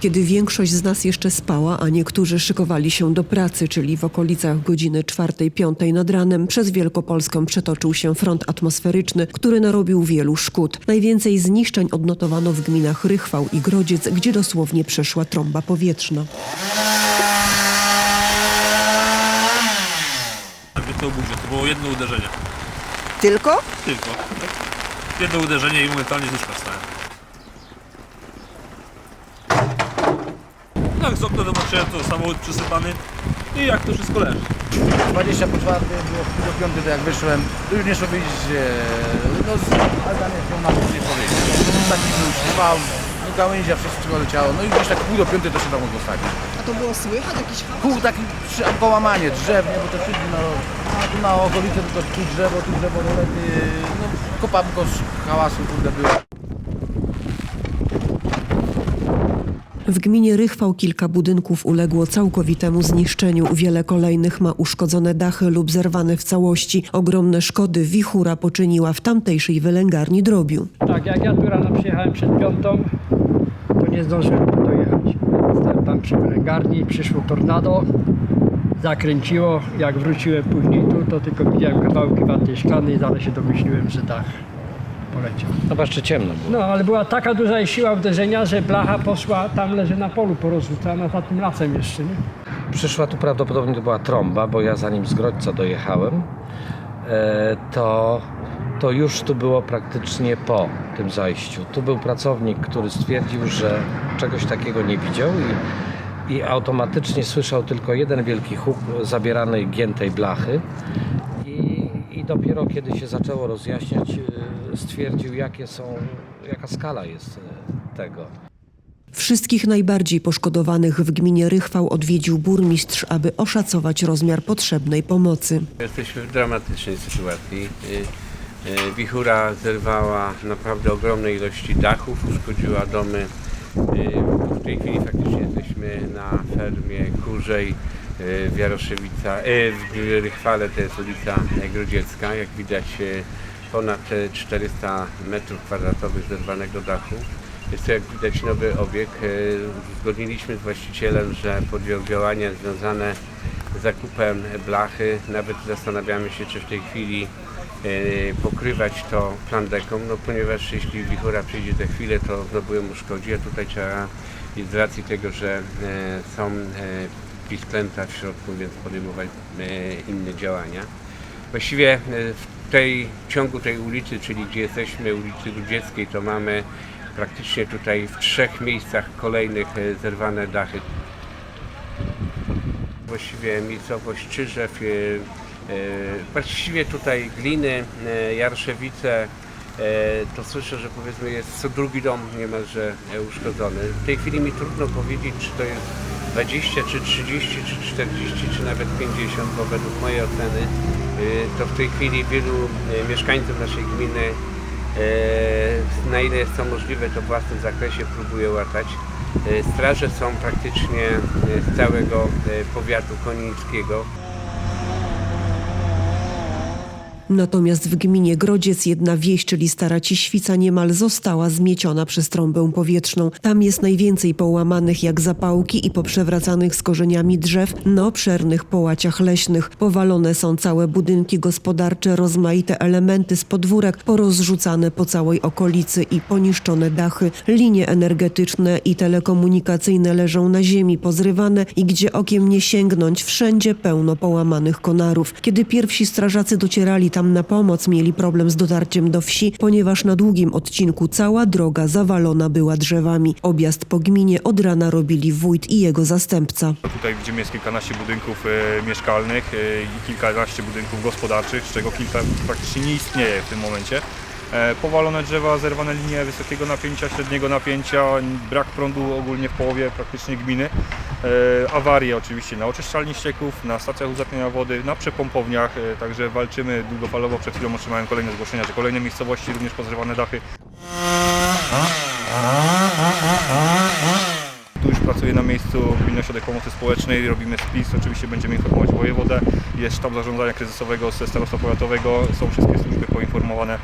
Kiedy większość z nas jeszcze spała, a niektórzy szykowali się do pracy, czyli w okolicach godziny 4-5 nad ranem, przez Wielkopolską przetoczył się front atmosferyczny, który narobił wielu szkód. Najwięcej zniszczeń odnotowano w gminach Rychwał i Grodziec, gdzie dosłownie przeszła trąba powietrzna. To było jedno uderzenie. Tylko? Tylko. Jedno uderzenie i momentalnie z łóżka wstałem. Jak z okna zobaczyłem, to samochód przysypany i jak to wszystko leży. 20 po czwartej, było pół do piątej, to jak wyszłem, to już nie szło wiedzieć, że no z się na to nie powiedzieć. Taki był trwał, no gałęzia, wszystko leciało, no i gdzieś tak pół do piątej to się tam postawić. A to było słychać jakiś hałas? Pół taki przy, połamanie drzew, nie, bo to wszędzie na, a tu na okolicy to, to tu drzewo, tu drzewo, rolety, no kopa tylko z hałasu kurde było. W gminie Rychwał kilka budynków uległo całkowitemu zniszczeniu. Wiele kolejnych ma uszkodzone dachy lub zerwane w całości. Ogromne szkody wichura poczyniła w tamtejszej wylęgarni drobiu. Tak, jak ja tu rano przyjechałem przed piątą, to nie zdążyłem tu dojechać. Stałem tam przy wylęgarni, przyszło tornado, zakręciło. Jak wróciłem później tu, to tylko widziałem kawałki waty szklanej, ale się domyśliłem, że dach poleciał. No jeszcze ciemno było. No, ale była taka duża siła uderzenia, że blacha poszła, tam leży na polu porozrzucana, za tym lasem jeszcze, nie? Przyszła tu prawdopodobnie to była trąba, bo ja zanim z Grodźca dojechałem, e, to, to już tu było praktycznie po tym zajściu. Tu był pracownik, który stwierdził, że czegoś takiego nie widział i, i automatycznie słyszał tylko jeden wielki huk zabieranej giętej blachy. Dopiero kiedy się zaczęło rozjaśniać, e, stwierdził, jakie są, jaka skala jest e, tego. Wszystkich najbardziej poszkodowanych w gminie Rychwał odwiedził burmistrz, aby oszacować rozmiar potrzebnej pomocy. Jesteśmy w dramatycznej sytuacji. Y, Wichura zerwała naprawdę ogromne ilości dachów, uszkodziła domy. W tej chwili faktycznie jesteśmy na fermie Kurzej w Jaroszewica, y, w Rychwale, to jest ulica Grodziecka. Jak widać y, ponad y, 400 metrów kwadratowych zerwanego dachu. Jest to jak widać nowy obieg. Y, Uzgodniliśmy z właścicielem, że podjął działania związane z zakupem blachy. Nawet zastanawiamy się, czy w tej chwili pokrywać to plandeką, no ponieważ jeśli wichura przyjdzie za chwilę, to znowu ją uszkodzi, a tutaj trzeba i z racji tego, że są pisklęta w środku, więc podejmować e, inne działania. Właściwie e, w tej ciągu tej ulicy, czyli gdzie jesteśmy, ulicy Ludzieckiej, to mamy praktycznie tutaj w trzech miejscach kolejnych e, zerwane dachy. Właściwie miejscowość Czyżew, właściwie tutaj Gliny, Jarszewice, to słyszę, że powiedzmy jest co drugi dom niemalże uszkodzony. W tej chwili mi trudno powiedzieć, czy to jest 20, czy 30, czy 40, czy nawet 50, bo według mojej oceny e, to w tej chwili wielu e, mieszkańców naszej gminy e, na ile jest to możliwe, to w własnym zakresie próbuje łatać. Straże są praktycznie z całego powiatu konińskiego. Natomiast w gminie Grodziec jedna wieś, czyli Stara Ciświca, niemal została zmieciona przez trąbę powietrzną. Tam jest najwięcej połamanych jak zapałki i poprzewracanych z korzeniami drzew na obszernych połaciach leśnych. Powalone są całe budynki gospodarcze, rozmaite elementy z podwórek, porozrzucane po całej okolicy i poniszczone dachy. Linie energetyczne i telekomunikacyjne leżą na ziemi, pozrywane i gdzie okiem nie sięgnąć, wszędzie pełno połamanych konarów. Kiedy pierwsi strażacy docierali tam na pomoc, mieli problem z dotarciem do wsi, ponieważ na długim odcinku cała droga zawalona była drzewami. Objazd po gminie od rana robili wójt i jego zastępca. Tutaj widzimy jest kilkanaście budynków e, mieszkalnych e, i kilkanaście budynków gospodarczych, z czego kilka praktycznie nie istnieje w tym momencie. E, powalone drzewa, zerwane linie wysokiego napięcia, średniego napięcia, brak prądu ogólnie w połowie praktycznie gminy. E, awarie oczywiście na oczyszczalni ścieków, na stacjach uzatniania wody, na przepompowniach, e, także walczymy długofalowo. Przed chwilą otrzymałem kolejne zgłoszenia, że kolejne miejscowości również pozrywane dachy. Tu już pracuję na miejscu Gminny Ośrodek Pomocy Społecznej, robimy spis, oczywiście będziemy informować wojewodę, jest sztab zarządzania kryzysowego ze starostwa powiatowego, są wszystkie służby poinformowane.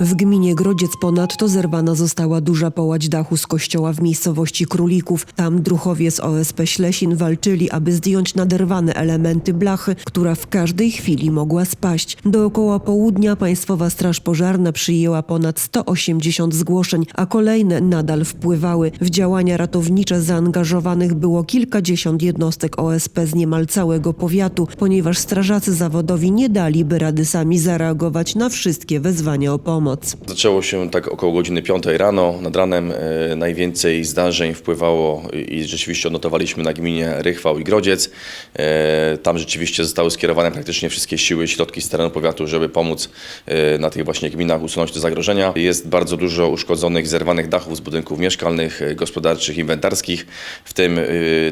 W gminie Grodziec ponadto zerwana została duża połać dachu z kościoła w miejscowości Królików. Tam druchowie z OSP Ślesin walczyli, aby zdjąć naderwane elementy blachy, która w każdej chwili mogła spaść. Dookoła południa Państwowa Straż Pożarna przyjęła ponad 180 zgłoszeń, a kolejne nadal wpływały. W działania ratownicze zaangażowanych było kilkadziesiąt jednostek OSP z niemal całego powiatu, ponieważ strażacy zawodowi nie daliby rady sami zareagować na wszystkie wezwania o pomoc. Zaczęło się tak około godziny 5 rano. Nad ranem e, najwięcej zdarzeń wpływało i i rzeczywiście odnotowaliśmy na gminie Rychwał i Grodziec. E, Tam rzeczywiście zostały skierowane praktycznie wszystkie siły, środki z terenu powiatu, żeby pomóc e, na tych właśnie gminach usunąć te zagrożenia. Jest bardzo dużo uszkodzonych, zerwanych dachów z budynków mieszkalnych, gospodarczych, inwentarskich, w tym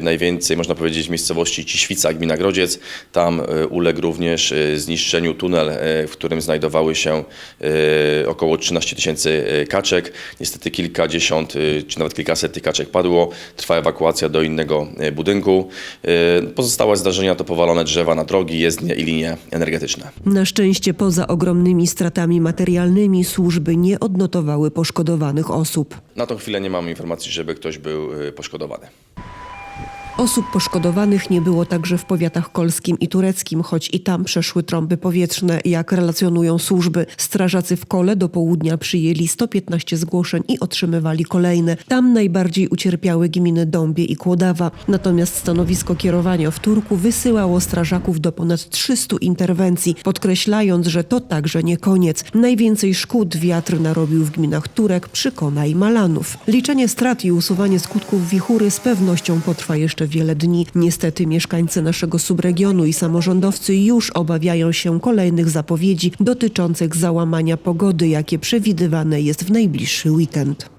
najwięcej można powiedzieć miejscowości Ciświca, gmina Grodziec. Tam uległ również zniszczeniu tunel, w którym znajdowały się około 13 tysięcy e, kaczek. Niestety kilkadziesiąt e, czy nawet kilkaset tych kaczek padło. Trwa ewakuacja do innego e, budynku. Pozostałe zdarzenia to powalone drzewa na drogi, jezdnie i linie energetyczne. Na szczęście poza ogromnymi stratami materialnymi służby nie odnotowały poszkodowanych osób. Na tą chwilę nie mamy informacji, żeby ktoś był poszkodowany. Osób poszkodowanych nie było także w powiatach kolskim i tureckim, choć i tam przeszły trąby powietrzne, jak relacjonują służby. Strażacy w kole do południa przyjęli 115 zgłoszeń i otrzymywali kolejne. Tam najbardziej ucierpiały gminy Dąbie i Kłodawa. Natomiast stanowisko kierowania w Turku wysyłało strażaków do ponad 300 interwencji, podkreślając, że to także nie koniec. Najwięcej szkód wiatr narobił w gminach Turek, Przykona i Malanów. Liczenie strat i usuwanie skutków wichury z pewnością potrwa jeszcze wiele dni. Niestety mieszkańcy naszego subregionu i samorządowcy już obawiają się kolejnych zapowiedzi dotyczących załamania pogody, jakie przewidywane jest w najbliższy weekend.